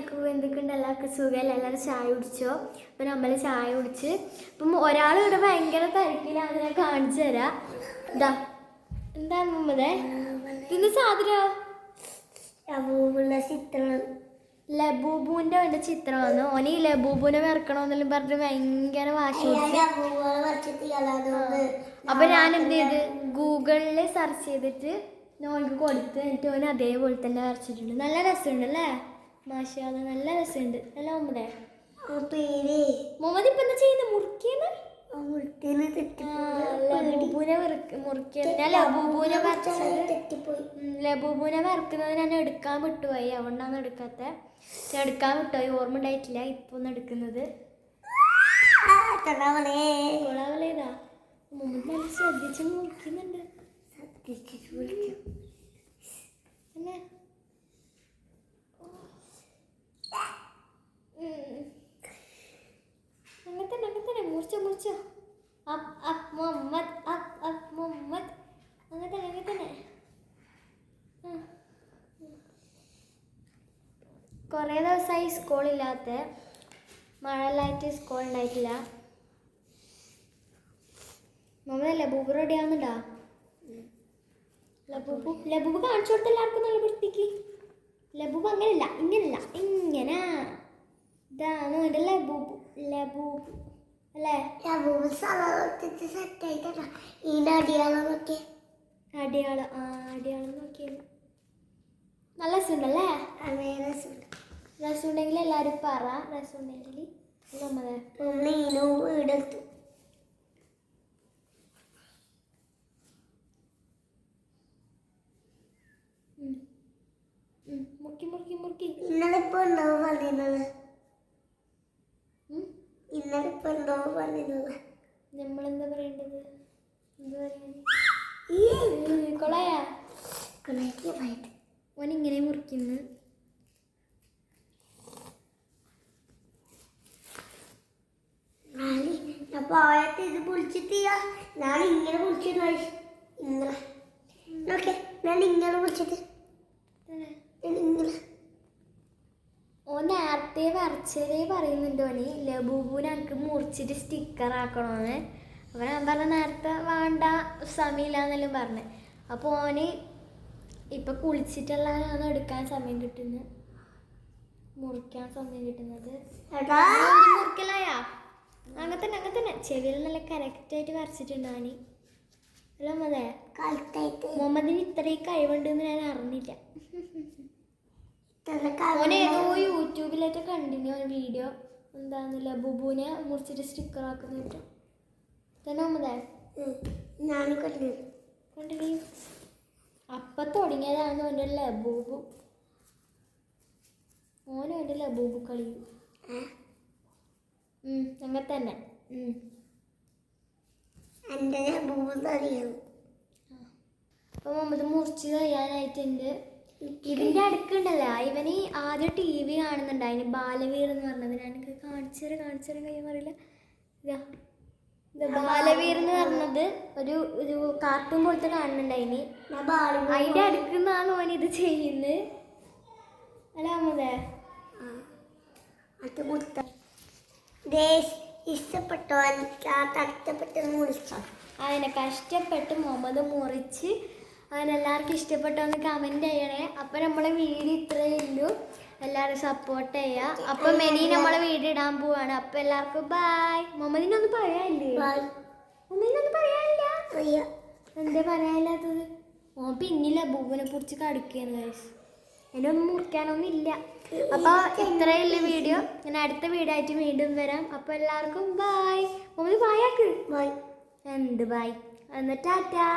അസ്സലാമലൈക്കും എന്തൊക്കെയുണ്ട് എല്ലാവർക്കും സുഖമല്ല എല്ലാവരും ചായ കുടിച്ചോ? അപ്പം നമ്മൾ ചായ കുടിച്ച് ഇപ്പം ഒരാൾ ഇവിടെ ഭയങ്കര തിരക്കിലാണ് ഞാൻ കാണിച്ചു തരാം. ഇതാ എന്താണ് മുമ്പതേ ഇന്ന് സാധനം? ചിത്രം. ലബൂബുവിന്റെ വേണ്ട ചിത്രം വന്നു ഓന് ഈ ലബൂബുവിനെ വരക്കണമെന്നെല്ലാം പറഞ്ഞിട്ട് ഭയങ്കര വാശി അപ്പം അപ്പൊ ഞാൻ എന്ത് ചെയ്ത്? ഗൂഗിളിൽ സെർച്ച് ചെയ്തിട്ട് നോൾക്ക് കൊടുത്ത് എന്നിട്ട് ഓൻ അതേപോലെ തന്നെ വരച്ചിട്ടുണ്ട്. നല്ല രസമുണ്ട് അല്ലേ മാഷാ നല്ല രസമുണ്ട്. നല്ല ഇപ്പൊ എന്താ ചെയ്യുന്നത് തെറ്റി ലബൂബുനെ ഞാൻ ലബൂബുനെ വരക്കുന്നത് എടുക്കാൻ വിട്ടുപോയി. അതുകൊണ്ടാണ് എടുക്കാത്ത. എടുക്കാൻ വിട്ടുപോയി. ഓർമ്മ ഉണ്ടായിട്ടില്ല. ഇപ്പൊ ഒന്ന് എടുക്കുന്നത്. ശ്രദ്ധിച്ചു കൊളാവലേതാ മുമ്പ് നല്ല ശ്രദ്ധിച്ച് മുറിക്കുന്നുണ്ട് ശ്രദ്ധിച്ചിട്ട് വിളിക്കും അല്ലേ ഉം. അങ്ങനെ തന്നെ അങ്ങനെ തന്നെ മുറിച്ചോ മുറിച്ചോ അപ്പ് അപ്പ് മുഹമ്മദ് അപ്പ് അപ്പ് മുഹമ്മദ്. അങ്ങനെ അങ്ങനെ തന്നെ. കുറേ ദിവസമായി സ്കൂളില്ലാത്ത മഴയിലായിട്ട് സ്കൂൾ ഉണ്ടായിട്ടില്ല മുഹമ്മദ് ലബൂബ് റെഡി ആവുന്നുണ്ടോ? ലബൂബു ലബൂബ് കാണിച്ചു കൊടുത്ത എല്ലാവർക്കും നല്ല വൃത്തിക്ക്. ലബൂബ് അങ്ങനെയല്ല ഇങ്ങനല്ല ഇങ്ങനെ. ഇതാണ് എന്റെ ലബൂബു ലബൂബ്. അല്ലേ? അടിയാളം ആ അടിയാളം നോക്കിയത് നല്ല രസമുണ്ടല്ലേ? രസമുണ്ടെങ്കിൽ എല്ലാവരും പറ. രസമുണ്ടെങ്കിൽ നമ്മളെ നമ്മൾ ഈനു വീടെടുത്തു. ഉം. ഉം. മുറുക്കി മുറുക്കി മുറുക്കി. ഇന്നലെ ഇപ്പൊ ഉണ്ടാവും പറയുന്നത്? നമ്മളെന്താ പറയേണ്ടത്? എന്താ കൊളയാ. ഇങ്ങനെ മുറിക്കുന്നു. ഇത് പൊളിച്ചിട്ട് ഞാൻ ഇങ്ങനെ പൊളിച്ചിട്ട് ഇങ്ങനെ ഓക്കെ ഞാൻ ഇങ്ങനെ പൊളിച്ചിട്ട് ഇങ്ങനെ നേരത്തെ വരച്ചതേ പറയുന്നുണ്ട് ഓന് ലബൂബുനക്ക് എനിക്ക് മുറിച്ചിട്ട് സ്റ്റിക്കർ ആക്കണമെന്ന് അവൻ ഞാൻ പറഞ്ഞ നേരത്തെ വേണ്ട സമയമില്ലാന്നെല്ലാം പറഞ്ഞു. അപ്പോൾ ഓന് ഇപ്പം കുളിച്ചിട്ടുള്ളതാണ് എടുക്കാൻ സമയം കിട്ടുന്നത്. മുറിക്കാൻ സമയം കിട്ടുന്നത്. മുറിക്കലായാ? അങ്ങനെ തന്നെ അങ്ങനെ തന്നെ. ചെവിയിൽ നല്ല കറക്റ്റായിട്ട് വരച്ചിട്ടുണ്ട് ഓന്. അല്ല കാലത്തായിട്ട് മുഹമ്മദിന് ഇത്രയും കഴിവുണ്ടെന്ന് ഞാൻ അറിഞ്ഞില്ല. ഇത്ര യൂട്യൂബിലൊക്കെ കണ്ടിന്യൂ വീഡിയോ എന്താന്നില്ല ബുബുനെ മുറിച്ചിട്ട് സ്റ്റിക്കർ ആക്കുന്നിട്ട് തന്നെ അമ്മതേ? ഞാൻ അപ്പൊ തുടങ്ങിയതാണ് ഓന്റെ ലബൂബു ഓനും എന്റെ ലബൂബു കളി. അങ്ങനെ തന്നെ. എന്റെ ഭൂതറിയാം അപ്പൊ മുമ്പ് മുറിച്ച് കഴിയാനായിട്ടുണ്ട്. ഇതിന്റെ അടുക്കുണ്ടല്ലോ. ഇവന് ആദ്യം ടി വി കാണുന്നുണ്ടായിന്. ബാലവീർ എന്ന് പറഞ്ഞത്. ഞാനൊക്കെ കാണിച്ചു കാണിച്ചു കഴിയുമെന്ന് അറിയില്ല ഇതാ. ബാലവീർ എന്ന് പറഞ്ഞത് ഒരു ഒരു കാർട്ടൂൺ പോലത്തെ കാണുന്നുണ്ടായിന്. ഞാൻ ബാലി അതിന്റെ അടുക്കുന്നാണ് ഓൻ ഇത് ചെയ്യുന്നത് അല്ല അമ്മതേ അത് മുറിച്ചോ അതിനെ കഷ്ടപ്പെട്ട് മുഹമ്മദ് മുറിച്ച് അതിനെല്ലാവർക്കും ഇഷ്ടപ്പെട്ടോന്ന് കമന്റ് ചെയ്യണേ. അപ്പം നമ്മളെ വീഡിയോ ഇത്രയേ ഉള്ളൂ. എല്ലാവരും സപ്പോർട്ട് ചെയ്യുക അപ്പം മെനി നമ്മളെ വീഡിയോ ഇടാൻ പോവാണ്. അപ്പം എല്ലാവർക്കും ബായ് മുഹമ്മദിനൊന്നും പറയാനില്ലേ? ബൈ മുഹമ്മദിനൊന്നും പറയാനില്ല? എന്താ പറയാനില്ലാത്തത്? ഓൻ പിന്നില്ല. ബൂബിനെ കുറിച്ച് കടിക്കുകയാണ് ഗൈസ് എന്നൊന്നും മുറിക്കാനൊന്നും ഇല്ല. അപ്പോൾ ഇത്രയുള്ള വീഡിയോ. ഞാൻ അടുത്ത വീഡിയോ ആയിട്ട് വീണ്ടും വരാം. അപ്പോൾ എല്ലാവർക്കും ബായ് മൊമ്മദി ബായ് ആക്ക്. ബായ് എന്ത് ബായ് എന്നിട്ട് ടാറ്റാ.